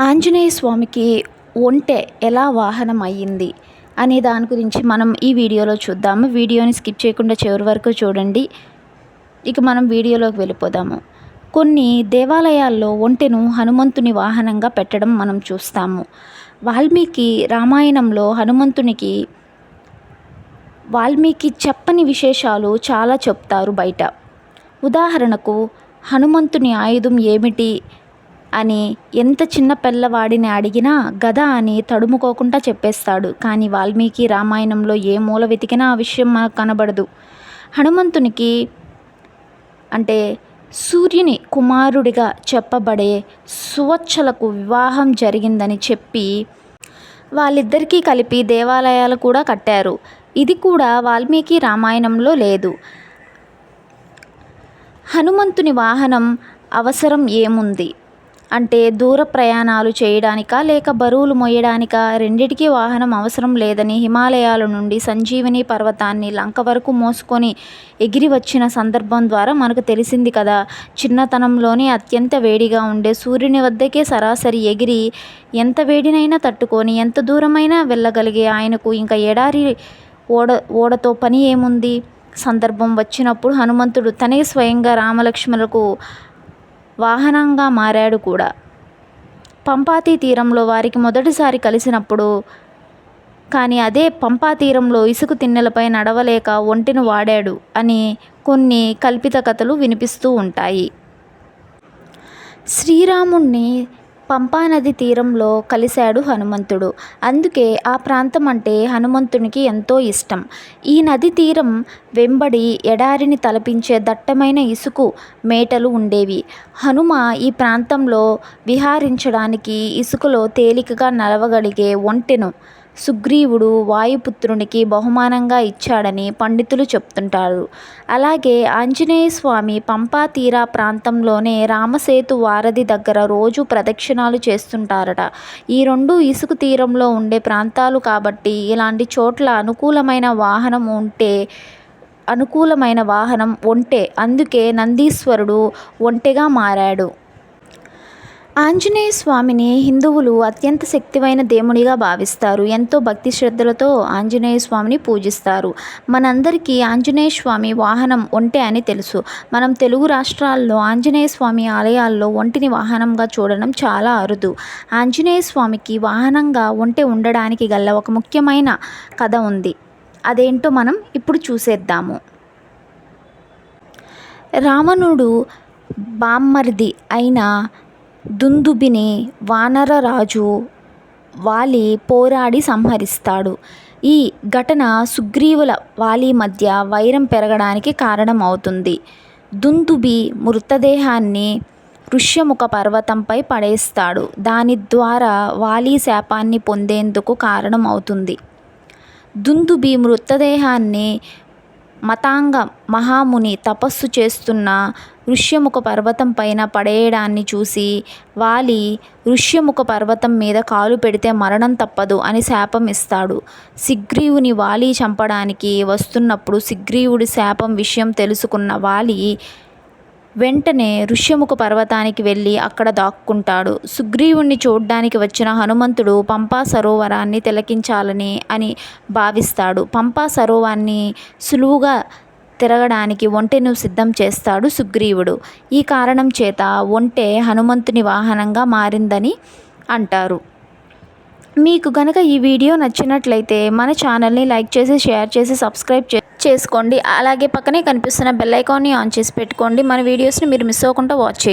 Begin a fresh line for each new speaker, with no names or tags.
ఆంజనేయ స్వామికి ఒంటె ఎలా వాహనం అయ్యింది అనే దాని గురించి మనం ఈ వీడియోలో చూద్దాము. వీడియోని స్కిప్ చేయకుండా చివరి వరకు చూడండి. ఇక మనం వీడియోలోకి వెళ్ళిపోదాము. కొన్ని దేవాలయాల్లో ఒంటెను హనుమంతుని వాహనంగా పెట్టడం మనం చూస్తాము. వాల్మీకి రామాయణంలో హనుమంతునికి వాల్మీకి చెప్పని విశేషాలు చాలా చెప్తారు బయట. ఉదాహరణకు హనుమంతుని ఆయుధం ఏమిటి? అని ఎంత చిన్న పిల్లవాడిని అడిగినా గద అని తడుముకోకుండా చెప్పేస్తాడు. కానీ వాల్మీకి రామాయణంలో ఏ మూల వెతికినా ఆ విషయం మనకు కనబడదు. హనుమంతునికి అంటే సూర్యుని కుమారుడిగా చెప్పబడే సువచ్చలకు వివాహం జరిగిందని చెప్పి వాళ్ళిద్దరికీ కలిపి దేవాలయాలు కూడా కట్టారు. ఇది కూడా వాల్మీకి రామాయణంలో లేదు. హనుమంతుని వాహనం అవసరం ఏముంది? అంటే దూర ప్రయాణాలు చేయడానికా లేక బరువులు మోయడానికా? రెండిటికీ వాహనం అవసరం లేదని హిమాలయాల నుండి సంజీవని పర్వతాన్ని లంక వరకు మోసుకొని ఎగిరి వచ్చిన సందర్భం ద్వారా మనకు తెలిసింది కదా. చిన్నతనంలోనే అత్యంత వేడిగా ఉండే సూర్యుని వద్దకే సరాసరి ఎగిరి ఎంత వేడినైనా తట్టుకొని ఎంత దూరమైనా వెళ్ళగలిగే ఆయనకు ఇంకా ఎడారి ఓడ ఓడతో పని ఏముంది? సందర్భం వచ్చినప్పుడు హనుమంతుడు తనే స్వయంగా రామలక్ష్మణులకు వాహనంగా మారాడు కూడా. పంపాతీ తీరంలో వారికి మొదటిసారి కలిసినప్పుడు కానీ అదే పంపా తీరంలో ఇసుక తిన్నెలపై నడవలేక ఒంటిని వాడాడు అని కొన్ని కల్పిత కథలు వినిపిస్తూ ఉంటాయి. శ్రీరాముణ్ణి పంపానది తీరంలో కలిశాడు హనుమంతుడు. అందుకే ఆ ప్రాంతం అంటే హనుమంతునికి ఎంతో ఇష్టం. ఈ నది తీరం వెంబడి ఎడారిని తలపించే దట్టమైన ఇసుకు మేటలు ఉండేవి. హనుమ ఈ ప్రాంతంలో విహారించడానికి ఇసుకలో తేలికగా నలవగలిగే ఒంటెను. సుగ్రీవుడు వాయుపుత్రునికి బహుమానంగా ఇచ్చాడని పండితులు చెప్తుంటారు. అలాగే ఆంజనేయ స్వామి పంపా తీరా ప్రాంతంలోనే రామసేతు వారధి దగ్గర రోజు ప్రదక్షిణాలు చేస్తుంటారట. ఈ రెండు ఇసుక తీరంలో ఉండే ప్రాంతాలు కాబట్టి ఇలాంటి చోట్ల అనుకూలమైన వాహనం ఉంటే అనుకూలమైన వాహనం ఒంటె. అందుకే నందీశ్వరుడు ఒంటెగా మారాడు. ఆంజనేయ స్వామిని హిందువులు అత్యంత శక్తివైన దేవునిగా భావిస్తారు. ఎంతో భక్తి శ్రద్ధలతో ఆంజనేయ స్వామిని పూజిస్తారు. మనందరికీ ఆంజనేయ స్వామి వాహనం ఒంటె అని తెలుసు. మనం తెలుగు రాష్ట్రాల్లో ఆంజనేయ స్వామి ఆలయాల్లో ఒంటిని వాహనంగా చూడడం చాలా అరుదు. ఆంజనేయ స్వామికి వాహనంగా ఒంటె ఉండడానికి గల ఒక ముఖ్యమైన కథ ఉంది. అదేంటో మనం ఇప్పుడు చూసేద్దాము. రావణుడు బామ్మర్ది అయిన దుందుబిని వానరరాజు వాలి పోరాడి సంహరిస్తాడు. ఈ ఘటన సుగ్రీవుల వాలి మధ్య వైరం పెరగడానికి కారణమవుతుంది. దుందుబి మృతదేహాన్ని ఋష్యముఖ పర్వతంపై పడేస్తాడు. దాని ద్వారా వాలి శాపాన్ని పొందేందుకు కారణమవుతుంది. దుందుబి మృతదేహాన్ని మతాంగ మహాముని తపస్సు చేస్తున్న ఋష్యముఖ పర్వతం పైన పడేయడాన్ని చూసి వాలి ఋష్యముఖ పర్వతం మీద కాలు పెడితే మరణం తప్పదు అని శాపం ఇస్తాడు. సిగ్రీవుని వాలి చంపడానికి వస్తున్నప్పుడు సిగ్రీవుడి శాపం విషయం తెలుసుకున్న వాలి వెంటనే ఋష్యముఖ పర్వతానికి వెళ్ళి అక్కడ దాక్కుంటాడు. సుగ్రీవుణ్ణి చూడ్డానికి వచ్చిన హనుమంతుడు పంపా సరోవరాన్ని తిలకించాలని అని భావిస్తాడు. పంపా సరోవాన్ని సులువుగా తిరగడానికి ఒంటెను సిద్ధం చేస్తాడు సుగ్రీవుడు. ఈ కారణం చేత ఒంటె హనుమంతుని వాహనంగా మారిందని అంటారు. మీకు గనక ఈ వీడియో నచ్చినట్లయితే మన ఛానల్ని లైక్ చేసి షేర్ చేసి సబ్స్క్రైబ్ చే చేసుకోండి. అలాగే పక్కనే కనిపిస్తున్న బెల్ ఐకాన్ని ఆన్ చేసి పెట్టుకోండి. మన వీడియోస్ని మీరు మిస్ అవ్వకుండా వాచ్ చేయండి.